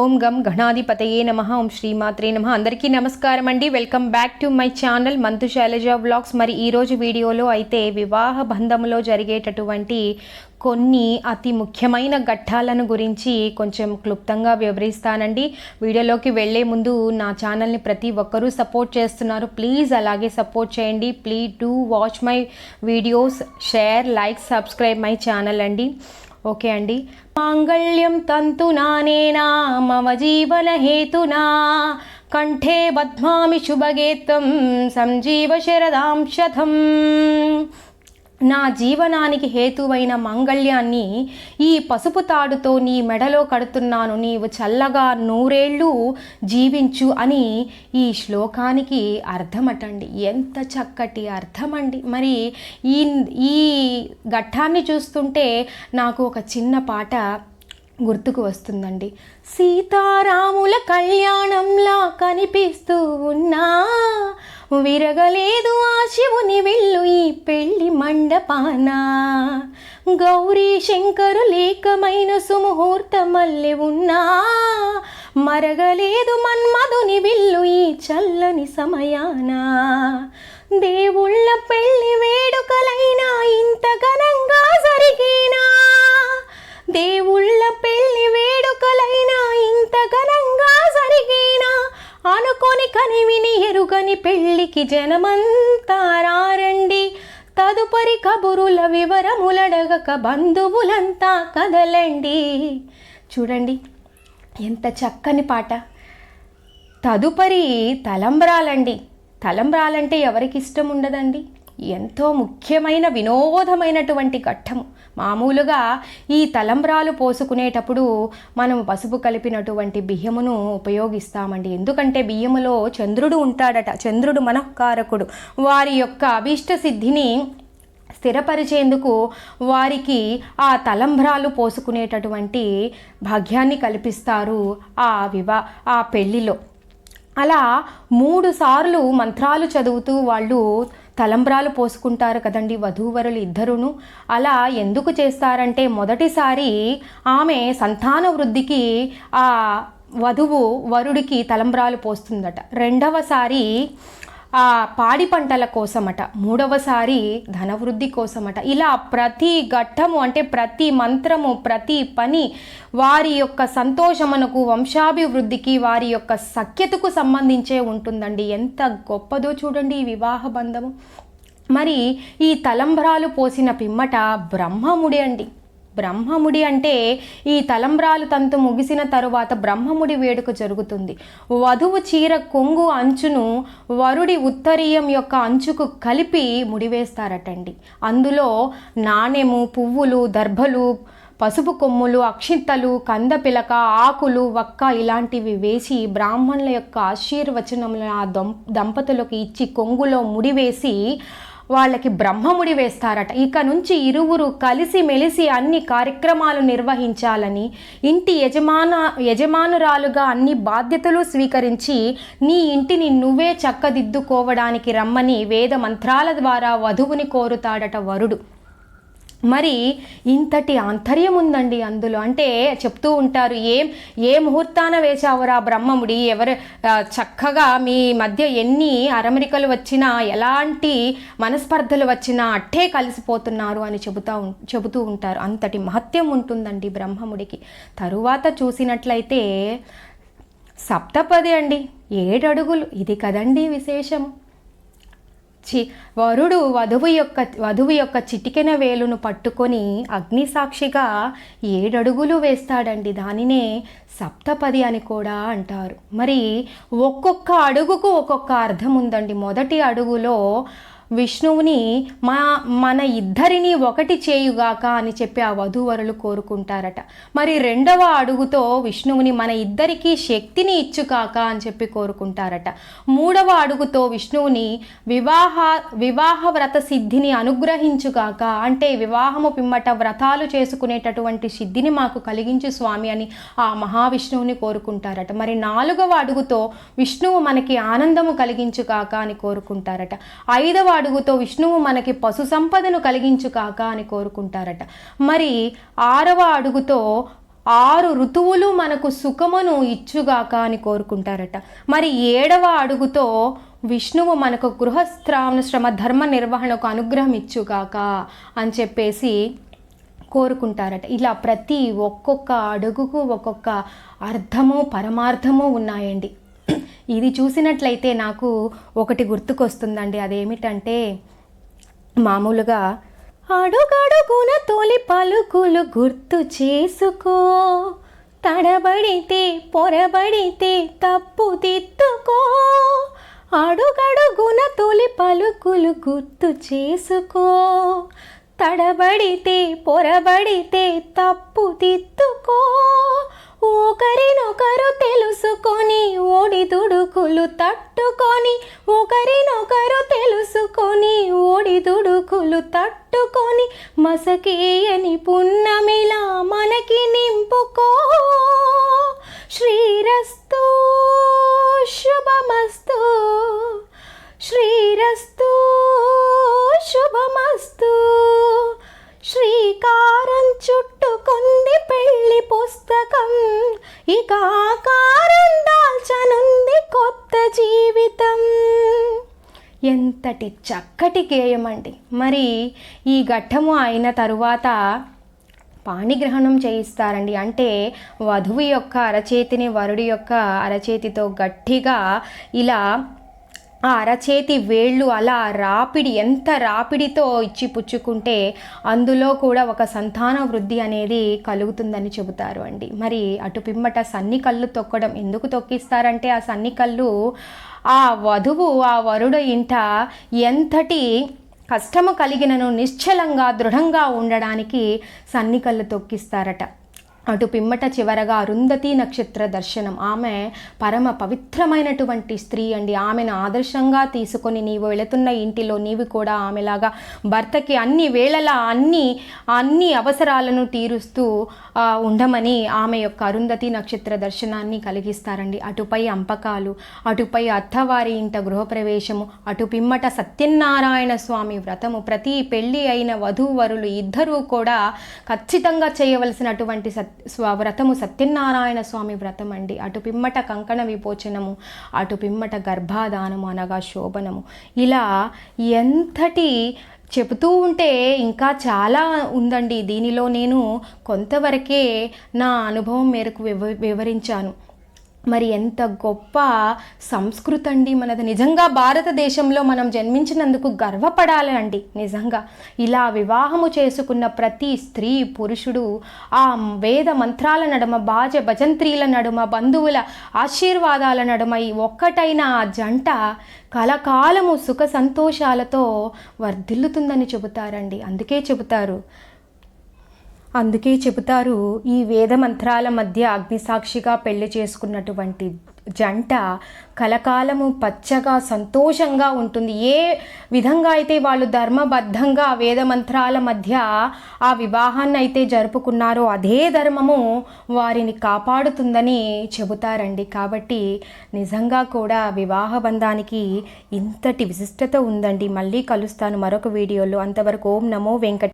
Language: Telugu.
ఓం గం గణాధిపతయే నమ. ఓం శ్రీమాత్రే నమ. అందరికీ నమస్కారం అండి. Welcome back to my channel Manthu Sailaja vlogs. మరి ఈరోజు వీడియోలో అయితే వివాహ బంధంలో జరిగేటటువంటి కొన్ని అతి ముఖ్యమైన ఘట్టాలను గురించి కొంచెం క్లుప్తంగా వివరిస్తానండి. వీడియోలోకి వెళ్ళే ముందు నా ఛానల్ని ప్రతి ఒక్కరూ సపోర్ట్ చేస్తున్నారు. ప్లీజ్ అలాగే సపోర్ట్ చేయండి. Please do watch my videos. Share like subscribe my channel అండి. ఓకే అండి. మాంగళ్యం తంతునానేనా మమ జీవన హేతునా కంఠే బధ్మామి శుభగేత్వం సంజీవ శరదాం శతం నా జీవనానికి హేతువైన మంగళ్యాన్ని ఈ పసుపు తాడుతో నీ మెడలో కడుతున్నాను. నీవు చల్లగా నూరేళ్ళు జీవించు అని ఈ శ్లోకానికి అర్థమటండి. ఎంత చక్కటి అర్థమండి. మరి ఈ ఈ ఘట్టాన్ని చూస్తుంటే నాకు ఒక చిన్న పాట గుర్తుకు వస్తుందండి. సీతారాముల కళ్యాణంలా కనిపిస్తూ ఉన్నా విరగలేదు ఆ శివుని వెళ్ళు ఈ పెళ్ళి మండపాన. గౌరీ శంకరు లేకమైన సుముహూర్త మల్లె ఉన్నా. మరగలేదు మన్మధుని విల్లు ఈ చల్లని సమయాన. దేవుళ్ళ పెళ్ళికి జనమంతా రారండి. తదుపరి కబురుల వివరములడగక బంధువులంతా కదలండి. చూడండి ఎంత చక్కని పాట. తదుపరి తలంబ్రాలండి. తలంబ్రాలంటే ఎవరికి ఇష్టం ఉండదండి ఎంతో ముఖ్యమైన వినోదమైనటువంటి ఘట్టము. మామూలుగా ఈ తలంబ్రాలు పోసుకునేటప్పుడు మనం పసుపు కలిపినటువంటి బియ్యమును ఉపయోగిస్తామండి. ఎందుకంటే బియ్యములో చంద్రుడు ఉంటాడట. చంద్రుడు మనఃకారకుడు. వారి యొక్క అభీష్ట సిద్ధిని స్థిరపరిచేందుకు వారికి ఆ తలంబ్రాలు పోసుకునేటటువంటి భాగ్యాన్ని కల్పిస్తారు ఆ వివా ఆ పెళ్ళిలో అలా మూడు సార్లు మంత్రాలు చదువుతూ వాళ్ళు తలంబ్రాలు పోసుకుంటారు కదండి వధూవరులు ఇద్దరును. అలా ఎందుకు చేస్తారంటే మొదటిసారి ఆమె సంతాన వృద్ధికి ఆ వధువు వరుడికి తలంబ్రాలు పోస్తుందట. రెండవసారి ఆ పాడి పంటల కోసమట మూడవసారి ధనవృద్ధి కోసమట. ఇలా ప్రతి ఘట్టము అంటే ప్రతి మంత్రము ప్రతి పని వారి యొక్క సంతోషమునకు వంశాభివృద్ధికి వారి యొక్క సఖ్యతకు సంబంధించే ఉంటుందండి. ఎంత గొప్పదో చూడండి ఈ వివాహ బంధము. మరి ఈ తలంబ్రాలు పోసిన పిమ్మట బ్రహ్మముడే అండి. బ్రహ్మముడి అంటే ఈ తలంబ్రాలు తంతు ముగిసిన తరువాత బ్రహ్మముడి వేడుక జరుగుతుంది. వధువు చీర కొంగు అంచును వరుడి ఉత్తరీయం యొక్క అంచుకు కలిపి ముడివేస్తారటండి. అందులో నాణెము పువ్వులు దర్భలు పసుపు కొమ్ములు అక్షింతలు కందపిలక ఆకులు వక్క ఇలాంటివి వేసి బ్రాహ్మణుల యొక్క ఆశీర్వచనములను ఆ దం దంపతులకు ఇచ్చి కొంగులో ముడివేసి వాళ్ళకి బ్రహ్మముడి వేస్తారట. ఇక నుంచి ఇరువురు కలిసి మెలిసి అన్ని కార్యక్రమాలు నిర్వహించాలని ఇంటి యజమాన యజమానురాలుగా అన్ని బాధ్యతలు స్వీకరించి నీ ఇంటిని నువ్వే చక్కదిద్దుకోవడానికి రమ్మని వేద మంత్రాల ద్వారా వధువుని కోరుతాడట వరుడు. మరి ఇంతటి ఆంతర్యం ఉందండి అందులో. అంటే చెప్తూ ఉంటారు ఏం ఏ ముహూర్తాన వేశావురా బ్రహ్మముడి? ఎవరు చక్కగా మీ మధ్య ఎన్ని అరమరికలు వచ్చినా ఎలాంటి మనస్పర్ధలు వచ్చినా అట్టే కలిసిపోతున్నారు అని చెబుతా చెబుతూ ఉంటారు. అంతటి మహత్యం ఉంటుందండి బ్రహ్మముడికి. తరువాత చూసినట్లయితే సప్తపది అండి ఏడడుగులు. ఇది కదండి విశేషము? చి వరుడు వధువు యొక్క వధువు యొక్క చిటికెన వేలును పట్టుకొని అగ్నిసాక్షిగా ఏడడుగులు వేస్తాడండి. దానినే సప్తపది అని కూడా అంటారు. మరి ఒక్కొక్క అడుగుకు ఒక్కొక్క అర్థం ఉందండి మొదటి అడుగులో విష్ణువుని మా మన ఇద్దరిని ఒకటి చేయుగాక అని చెప్పి ఆ వధూవరులు కోరుకుంటారట. మరి రెండవ అడుగుతో విష్ణువుని మన ఇద్దరికీ శక్తిని ఇచ్చుకాక అని చెప్పి కోరుకుంటారట. మూడవ అడుగుతో విష్ణువుని వివాహ వివాహ వ్రత సిద్ధిని అనుగ్రహించుగాక అంటే వివాహము పిమ్మట వ్రతాలు చేసుకునేటటువంటి సిద్ధిని మాకు కలిగించు స్వామి అని ఆ మహావిష్ణువుని కోరుకుంటారట. మరి నాలుగవ అడుగుతో విష్ణువు మనకి ఆనందము కలిగించుగాక అని కోరుకుంటారట. ఐదవ అడుగుతో విష్ణువు మనకి పశు సంపదను కలిగించుకాక అని కోరుకుంటారట. మరి ఆరవ అడుగుతో ఆరు ఋతువులు మనకు సుఖమును ఇచ్చుగాక అని కోరుకుంటారట. మరి ఏడవ అడుగుతో విష్ణువు మనకు గృహస్థాన శ్రమ ధర్మ నిర్వహణకు అనుగ్రహం ఇచ్చుగాక అని చెప్పేసి కోరుకుంటారట. ఇలా ప్రతి ఒక్కొక్క అడుగుకు ఒక్కొక్క అర్థము పరమార్థము ఉన్నాయండి. ఇది చూసినట్లయితే నాకు ఒకటి గుర్తుకొస్తుందండి. అదేమిటంటే మామూలుగా అడుగడుగున తొలి పలుకులు గుర్తు చేసుకో. తడబడితే పొరబడితే తప్పు తిత్తుకో. అడుగడుగున తొలి పలుకులు గుర్తు చేసుకో. తడబడితే పొరబడితే తప్పు తిత్తుకో. ఒకరినొకరు తెలుసుకొని ఓడి దుడుకులు తట్టుకొని ఒకరినొకరు తెలుసుకొని ఓడి దుడుకులు తట్టుకొని మసకేయని పున్నమిలా ఇక ఆకారం దాల్చనుంది కొత్త జీవితం. ఎంతటి చక్కటి గేయమండి. మరి ఈ ఘట్టము అయిన తరువాత పాణిగ్రహణం చేయిస్తారండి. అంటే వధువు యొక్క అరచేతిని వరుడి యొక్క అరచేతితో గట్టిగా ఇలా ఆ అరచేతి వేళ్ళు అలా రాపిడి ఎంత రాపిడితో ఇచ్చి పుచ్చుకుంటే అందులో కూడా ఒక సంతాన వృద్ధి అనేది కలుగుతుందని చెబుతారు అండి. మరి అటు పిమ్మట సన్ని కళ్ళు తొక్కడం ఎందుకు తొక్కిస్తారంటే ఆ సన్ని కళ్ళు ఆ వధువు ఆ వరుడు ఇంట ఎంతటి కష్టము కలిగినను నిశ్చలంగా దృఢంగా ఉండడానికి సన్నికళ్ళు తొక్కిస్తారట. అటు పిమ్మట చివరగా అరుంధతి నక్షత్ర దర్శనం. ఆమె పరమ పవిత్రమైనటువంటి స్త్రీ అండి. ఆమెను ఆదర్శంగా తీసుకొని నీవు వెళుతున్న ఇంటిలో నీవు కూడా ఆమెలాగా భర్తకి అన్ని వేళలా అన్ని అన్ని అవసరాలను తీరుస్తూ ఉండమని ఆమె యొక్క అరుంధతి నక్షత్ర దర్శనాన్ని కలిగిస్తారండి. అటుపై అంపకాలు అటుపై అత్తవారి ఇంట గృహప్రవేశము అటు పిమ్మట సత్యనారాయణ స్వామి వ్రతము. ప్రతి పెళ్ళి అయిన వధూవరులు ఇద్దరూ కూడా ఖచ్చితంగా చేయవలసినటువంటి సత్ వ్రతము సత్యనారాయణ స్వామి వ్రతం అండి అటు పిమ్మట కంకణ విపోచనము అటు పిమ్మట గర్భాధానము అనగా శోభనము. ఇలా ఎంతటి చెబుతూ ఉంటే ఇంకా చాలా ఉందండి. దీనిలో నేను కొంతవరకే నా అనుభవం మేరకు వివ వివరించాను. మరి ఎంత గొప్ప సంస్కృతి అండి మనది. నిజంగా భారతదేశంలో మనం జన్మించినందుకు గర్వపడాలి అండి. నిజంగా ఇలా వివాహము చేసుకున్న ప్రతి స్త్రీ పురుషుడు ఆ వేద మంత్రాల నడుమ బాజ భజంత్రీల నడుమ బంధువుల ఆశీర్వాదాల నడుమ ఈ ఒక్కటైన ఆ జంట కలకాలము సుఖ సంతోషాలతో వర్ధిల్లుతుందని చెబుతారండి. అందుకే చెబుతారు. అందుకే చెబుతారు ఈ వేద మంత్రాల మధ్య అగ్నిసాక్షిగా పెళ్ళి చేసుకున్నటువంటి జంట కలకాలము పచ్చగా సంతోషంగా ఉంటుంది. ఏ విధంగా అయితే వాళ్ళు ధర్మబద్ధంగా వేద మంత్రాల మధ్య ఆ వివాహాన్ని అయితే జరుపుకున్నారో అదే ధర్మము వారిని కాపాడుతుందని చెబుతారండి. కాబట్టి నిజంగా కూడా వివాహ బంధానికి ఇంతటి విశిష్టత ఉందండి. మళ్ళీ కలుస్తాను మరొక వీడియోలో. అంతవరకు ఓం నమో వెంకట